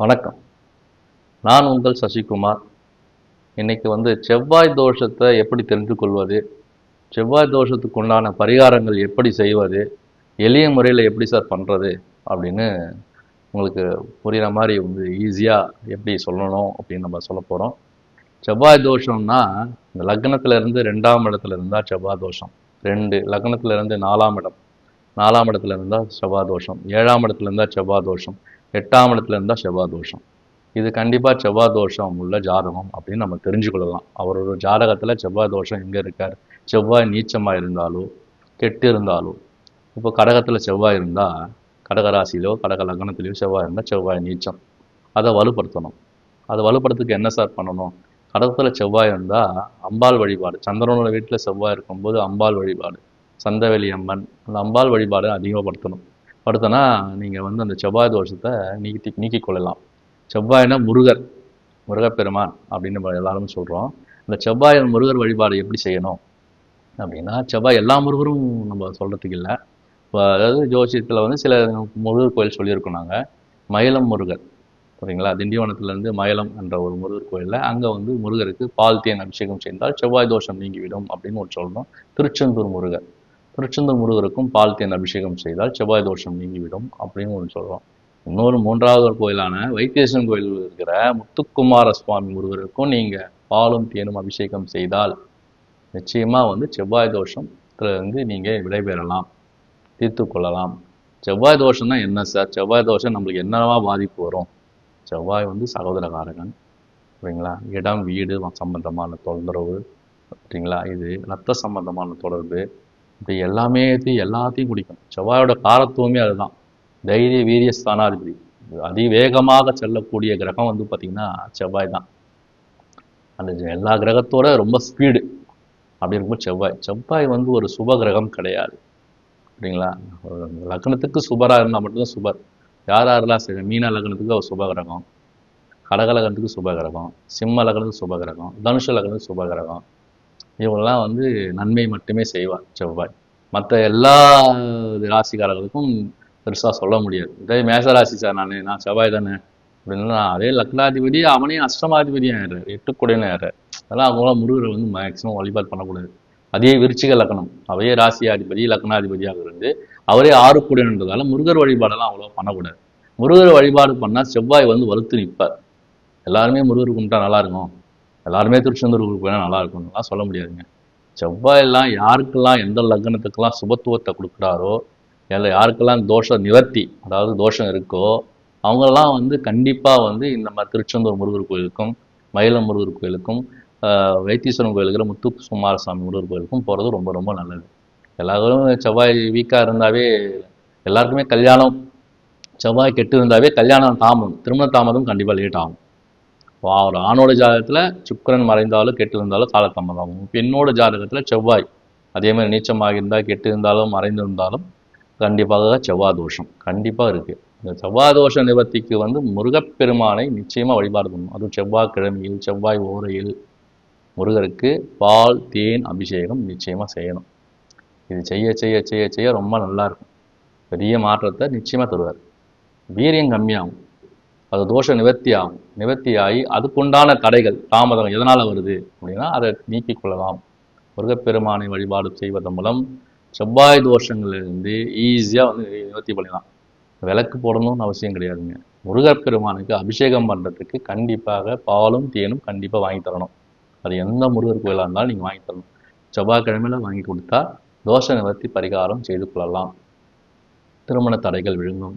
வணக்கம். நான் உங்கள் சசிகுமார். இன்னைக்கு வந்து செவ்வாய் தோஷத்தை எப்படி தெரிந்து கொள்வது? செவ்வாய் தோஷத்துக்கு உண்டான பரிகாரங்கள் எப்படி செய்வது? எளிய முறையில் எப்படி சார் பண்ணுறது அப்படின்னு உங்களுக்கு புரிகிற மாதிரி வந்து ஈஸியாக எப்படி சொல்லணும் அப்படின்னு நம்ம சொல்ல போகிறோம் செவ்வாய் தோஷம்னா இந்த லக்னத்திலேருந்து ரெண்டாம் இடத்துல இருந்தால் செவ்வாய் தோஷம். ரெண்டு லக்னத்திலேருந்து நாலாம் இடம். நாலாம் இடத்துல இருந்தால் செவ்வாய் தோஷம். ஏழாம் இடத்துல இருந்தால் செவ்வாய் தோஷம். எட்டாம் இடத்துல இருந்தால் செவ்வாய் தோஷம் இது கண்டிப்பாக செவ்வாய் தோஷம் உள்ள ஜாதகம் அப்படின்னு நம்ம தெரிஞ்சுக்கொள்ளலாம். அவரோட ஜாதகத்தில் செவ்வாய் தோஷம் எங்கே இருக்கார்? செவ்வாய் நீச்சமாக இருந்தாலோ கெட்டு இருந்தாலோ. இப்போ கடகத்தில் செவ்வாய் இருந்தால் கடகராசியிலோ கடக லக்னத்திலையோ செவ்வாய் இருந்தால் செவ்வாய் நீச்சம். அதை வலுப்படுத்தணும். அதை வலுப்படுத்துக்கு என்ன சார் பண்ணணும்? கடகத்தில் செவ்வாய் இருந்தால் அம்பாள் வழிபாடு. சந்திரனோட வீட்டில் செவ்வாய் இருக்கும்போது அம்பாள் வழிபாடு. சந்தவெளி அம்மன் அந்த அம்பாள் வழிபாடு அதிகப்படுத்தணும். படுத்தனா நீங்கள் வந்து அந்த செவ்வாய் தோஷத்தை நீக்கி நீக்கி கொள்ளலாம். செவ்வாய்னா முருகர் முருகப்பெருமான் அப்படின்னு நம்ம எல்லாரும் சொல்கிறோம் இந்த செவ்வாய் முருகர் வழிபாடு எப்படி செய்யணும்? அப்படின்னா செவ்வாய் எல்லா முருகரும் நம்ம சொல்கிறதுக்கு இல்லை. இப்போ அதாவது ஜோசியத்தில் வந்து சில முருகர் கோயில் சொல்லியிருக்கோம் நாங்கள் மயிலம் முருகர். சரிங்களா? திண்டிவனத்துலேருந்து மயிலம் என்ற ஒரு முருகர் கோயிலில் அங்கே வந்து முருகருக்கு பால் தேன் அபிஷேகம் செய்தால் செவ்வாய் தோஷம் நீங்கிவிடும் அப்படின்னு ஒரு சொல்கிறோம் திருச்செந்தூர் முருகர். திருச்செந்தூர் முருகருக்கும் பால் தேன் அபிஷேகம் செய்தால் செவ்வாய் தோஷம் நீங்கிவிடும் அப்படின்னு ஒன்று சொல்கிறோம் இன்னொரு மூன்றாவது ஒரு கோயிலான வைத்தீஸ்வரன் கோயில் இருக்கிற முத்துக்குமார சுவாமி முருகருக்கும் நீங்கள் பாலும் தேனும் அபிஷேகம் செய்தால் நிச்சயமாக வந்து செவ்வாய் தோஷத்துல இருந்து நீங்கள் விடைபெறலாம் தீர்த்து கொள்ளலாம். செவ்வாய் தோஷம்னா என்ன சார்? செவ்வாய் தோஷம் நம்மளுக்கு என்னவா பாதிப்பு வரும்? செவ்வாய் வந்து சகோதரகாரகன் சரிங்களா இடம் வீடு சம்பந்தமான தொந்தரவு சரிங்களா இது ரத்த சம்பந்தமான தொடர்பு இப்படி எல்லாமே எல்லாத்தையும் குடிக்கணும். செவ்வாயோட காரத்துவமே அதுதான். தைரிய வீரிய ஸ்தானாதிபதி. அதிவேகமாக செல்லக்கூடிய கிரகம் வந்து பார்த்திங்கன்னா செவ்வாய் தான். அந்த எல்லா கிரகத்தோட ரொம்ப ஸ்பீடு அப்படி இருக்கும்போது செவ்வாய். செவ்வாய் வந்து ஒரு சுப கிரகம் கிடையாது. சரிங்களா? லக்னத்துக்கு சுபராக இருந்தால் மட்டும்தான் சுபர். யார் யாரெல்லாம் சரி மீன லக்னத்துக்கு அவர் சுப கிரகம் கடக லக்னத்துக்கு சுப கிரகம் சிம்ம லக்னத்துக்கு சுப கிரகம் தனுஷ லக்னத்துக்கு சுப கிரகம் இவங்கெல்லாம் வந்து நன்மை மட்டுமே செய்வார் செவ்வாய். மற்ற எல்லா ராசிக்காரர்களுக்கும் பெருசாக சொல்ல முடியாது. இதே மேச ராசி சார் நான் நான் செவ்வாய் தானே அப்படின்னா அதே லக்னாதிபதி அவனையும் அஷ்டமாதிபதியும் ஆயிடுறாரு எட்டுக்குடையன்னு ஆயிடுறாரு அதெல்லாம் அவங்களாம் முருகரை வந்து மேக்சிமம் வழிபாடு பண்ணக்கூடாது. அதே விருச்சிக லக்னம் அவையே ராசியாதிபதி லக்னாதிபதியாக இருந்து அவரே ஆறு கூடியன்றதால முருகர் வழிபாடெல்லாம் அவ்வளோ பண்ணக்கூடாது. முருகர் வழிபாடு பண்ணால் செவ்வாய் வந்து வலுத்து நிற்பார் எல்லாருமே முருகர் கும்பிட்டா நல்லா இருக்கும். எல்லாருமே திருச்செந்தூருக்கு போனால் நல்லா இருக்கும்லாம் சொல்ல முடியாதுங்க. செவ்வாயெல்லாம் யாருக்கெல்லாம் எந்த லக்னத்துக்கெல்லாம் சுபத்துவத்தை கொடுக்குறாரோ இல்லை யாருக்கெல்லாம் தோஷ நிவர்த்தி அதாவது தோஷம் இருக்கோ அவங்கெல்லாம் வந்து கண்டிப்பாக வந்து இந்த மாதிரி திருச்செந்தூர் முருகர் கோயிலுக்கும் மயிலம் முருகர் கோயிலுக்கும் வைத்தீஸ்வரன் கோயிலுக்கு முத்து சுமாரசாமி முருகர் கோயிலுக்கும் போகிறது ரொம்ப ரொம்ப நல்லது. எல்லாரும் செவ்வாய் வீக்காக இருந்தாவே எல்லாருக்குமே கல்யாணம் செவ்வாய் கெட்டு இருந்தாவே கல்யாணம் தாமதம் திருமண தாமதம் கண்டிப்பாக லேட் ஆகும். ஒரு ஆணோட ஜாதகத்தில் சுக்கரன் மறைந்தாலும் கெட்டு இருந்தாலும் காலதாமதம் பெண்ணோட ஜாதகத்தில் செவ்வாய். அதே மாதிரி நீச்சமாக இருந்தால் கெட்டு இருந்தாலும் மறைந்திருந்தாலும் கண்டிப்பாக செவ்வாய் தோஷம். கண்டிப்பாக இருக்குது இந்த செவ்வாய் தோஷ நிவர்த்திக்கு வந்து முருகப்பெருமானை நிச்சயமாக வழிபாடு பண்ணணும். அதுவும் செவ்வாய் கிழமையில் செவ்வாய் ஓரையில் முருகருக்கு பால் தேன் அபிஷேகம் நிச்சயமாக செய்யணும். இது செய்ய செய்ய செய்ய செய்ய ரொம்ப நல்லா இருக்கும். பெரிய மாற்றத்தை நிச்சயமாக தருவார். வீரியம் கம்மியாகும். அது தோஷ நிவர்த்தி ஆகும் அதுக்குண்டான தடைகள் தாமதம் எதனால் வருது அப்படின்னா அதை நீக்கிக் கொள்ளலாம். முருகப்பெருமானை வழிபாடு செய்வதன் மூலம் செவ்வாய் தோஷங்களிலிருந்து ஈஸியாக வந்து நிவர்த்தி பண்ணலாம். விளக்கு போடணும்னு அவசியம் கிடையாதுங்க. முருகப்பெருமானுக்கு அபிஷேகம் பண்ணுறதுக்கு கண்டிப்பாக பாலும் தேனும் கண்டிப்பாக வாங்கி தரணும். அது எந்த முருகர் கோயிலாக இருந்தாலும் நீங்கள் வாங்கி தரணும். செவ்வாய்க்கிழமையில் வாங்கி கொடுத்தா தோஷ நிவர்த்தி பரிகாரம் செய்து கொள்ளலாம். திருமண தடைகள் விழுங்கும்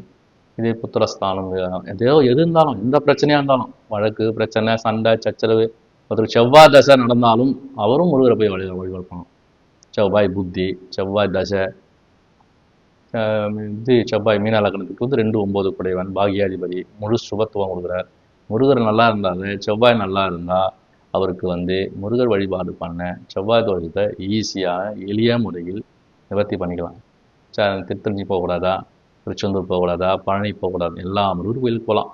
இதே புத்திரஸ்தானம் எதையோ எது இருந்தாலும் எந்த பிரச்சனையாக இருந்தாலும் வழக்கு பிரச்சனை சண்டை சச்சரவு ஒருத்தர் செவ்வாய் தசை நடந்தாலும் அவரும் முருகரை போய் வழி வழிபடணும் செவ்வாய் புத்தி செவ்வாய் தசை இது செவ்வாய் மீன லக்னத்துக்கு வந்து ரெண்டு ஒம்பது குடைவன் பாகியாதிபதி முழு சுபத்துவம் கொடுக்குறார். முருகர் நல்லா இருந்தாலும் செவ்வாய் நல்லா இருந்தால் அவருக்கு வந்து முருகர் வழிபாடு பண்ண செவ்வாய் தோஷத்தை ஈஸியாக எளிய முறையில் நிவர்த்தி பண்ணிக்கலாம். திருத்தஞ்சி போகக்கூடாதா? திருச்செந்தூர் போகக்கூடாதா பழனி போகக்கூடாது எல்லா முருகர் கோயிலுக்கு போகலாம்.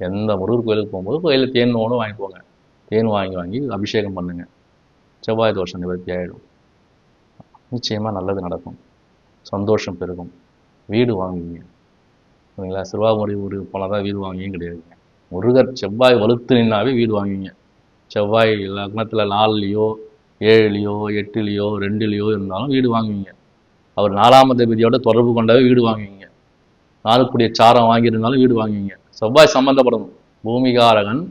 எந்த முருகர் கோயிலுக்கு போகும்போது கோயிலில் தேன் ஒன்று வாங்கி போங்க. தேன் வாங்கி வாங்கி அபிஷேகம் பண்ணுங்கள் செவ்வாய் தோஷம் நிவர்த்தி ஆகிடும் நிச்சயமாக நல்லது நடக்கும். சந்தோஷம் பெருகும். வீடு வாங்குவீங்க சரிங்களா சிறுவாமுறை ஊருக்கு போனால் தான் வீடு வாங்கியும் கிடையாதுங்க முருகர் செவ்வாய் வலுத்து நின்னாவே வீடு வாங்குவீங்க. செவ்வாய் லக்னத்தில் நாலுலேயோ ஏழுலேயோ எட்டுலேயோ ரெண்டுலேயோ இருந்தாலும் வீடு வாங்குவீங்க. அவர் நாலாம் தேதியோட தொடர்பு கொண்டாவே வீடு வாங்குவீங்க. நாளுக்குடைய சாரம் வாங்கியிருந்தாலும் வீடு வாங்குவீங்க. செவ்வாய் சம்பந்தப்படணும் பூமிகாரகன்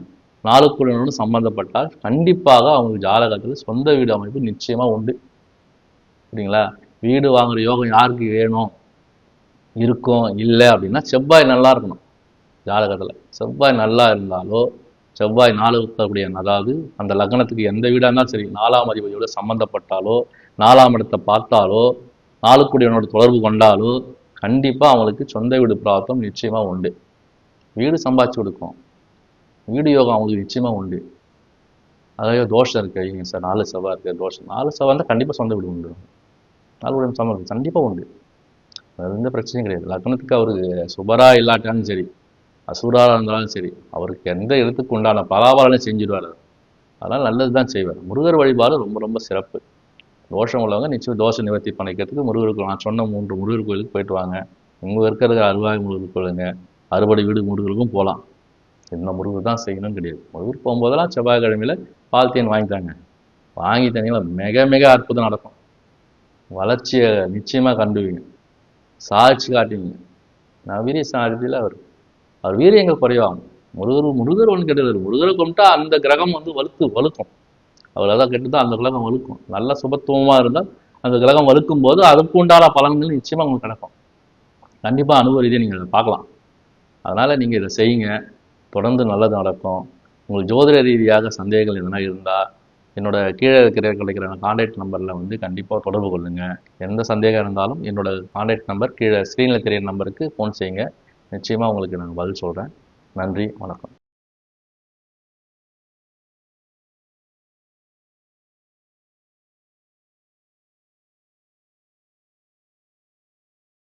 நாலுக்குடியோடு சம்பந்தப்பட்டால் கண்டிப்பாக அவங்க ஜாதகத்தில் சொந்த வீடு அமைப்பு நிச்சயமா உண்டு. சரிங்களா வீடு வாங்குற யோகம் யாருக்கு வேணும்? இருக்கும் இல்லை அப்படின்னா செவ்வாய் நல்லா இருக்கணும் ஜாதகத்தில். செவ்வாய் நல்லா இருந்தாலோ செவ்வாய் நாலு அதாவது அந்த லக்னத்துக்கு எந்த வீடாக இருந்தாலும் சரி நாலாம் அதிபதியோட சம்மந்தப்பட்டாலோ நாலாம் இடத்தை பார்த்தாலோ நாலுக்குடியவனோட தொடர்பு கொண்டாலோ கண்டிப்பாக அவங்களுக்கு சொந்த வீடு பிராப்தம் நிச்சயமாக உண்டு. வீடு சம்பாதிச்சு கொடுக்கும். வீடு யோகம் அவங்களுக்கு நிச்சயமாக உண்டு. அதாவது தோஷம் இருக்கு ஐயங்க சார் நாலு செவ்வாய் இருக்கு தோஷம். நாலு செவ்வாய் இருந்தால் கண்டிப்பாக சொந்த வீடு உண்டு. நாலு வீடு சம்பளம் கண்டிப்பாக உண்டு. அது எந்த பிரச்சனையும் கிடையாது. லக்னத்துக்கு அவருக்கு சுபரா இல்லாட்டாலும் சரி அசுராக இருந்தாலும் சரி அவருக்கு எந்த இடத்துக்கு உண்டான பலாபலனும் செஞ்சிடுவார் அதனால் நல்லது தான் செய்வார். முருகர் வழிபாடு ரொம்ப ரொம்ப சிறப்பு. தோஷம் உள்ளவங்க நிச்சயம் தோஷ நிவர்த்தி பண்ணிக்கிறதுக்கு முருகருக்கு நான் சொன்ன மூன்று முருகர் கோயிலுக்கு போயிட்டு வாங்க. இங்கே இருக்கிறதுக்கு அருவாய் முருகர் கோயிலுங்க. அறுபடை வீடு முருகருக்கும் போகலாம் என்ன முருகர் தான் செய்யணும்னு கிடையாது. முருகர் போகும்போதெல்லாம் செவ்வாய்க்கிழமையில பால்தேன் வாங்கிட்டாங்க வாங்கி தனியில் மிக மிக அற்புதம் நடக்கும். வளர்ச்சியை நிச்சயமாக கண்டுவீங்க. சாதிச்சு காட்டுவீங்க. நான் வீரிய சாதித்தில் அவர் அவர் வீரியங்கள் குறைவாகும். முருகர் முருகர் ஒன்று கிடையாது முருகரை கும்பிட்டா அந்த கிரகம் வந்து வலுத்து வலுக்கும். அவர் அதான் கெட்டுதான் அந்த கிரகம் வலுக்கும் நல்ல சுபத்துவமாக இருந்தால் அந்த கிரகம் வலுக்கும் போது அதுக்கு உண்டான பலன்கள் நிச்சயமாக உங்களுக்கு கிடைக்கும் கண்டிப்பாக அனுபவ ரீதியாக நீங்கள் அதை பார்க்கலாம். அதனால் நீங்கள் இதை செய்யுங்க. தொடர்ந்து நல்லது நடக்கும். உங்களுக்கு ஜோதிட ரீதியாக சந்தேகங்கள் எதனா இருந்தால் என்னோட கீழே இருக்கிற கிடைக்கிற கான்டாக்ட் நம்பரில் வந்து கண்டிப்பாக தொடர்பு கொள்ளுங்கள் எந்த சந்தேகம் இருந்தாலும் என்னோட கான்டாக்ட் நம்பர் கீழே ஸ்க்ரீனில் தெரியிற நம்பருக்கு ஃபோன் செய்யுங்க. நிச்சயமாக உங்களுக்கு நான் பதில் சொல்கிறேன் நன்றி வணக்கம்.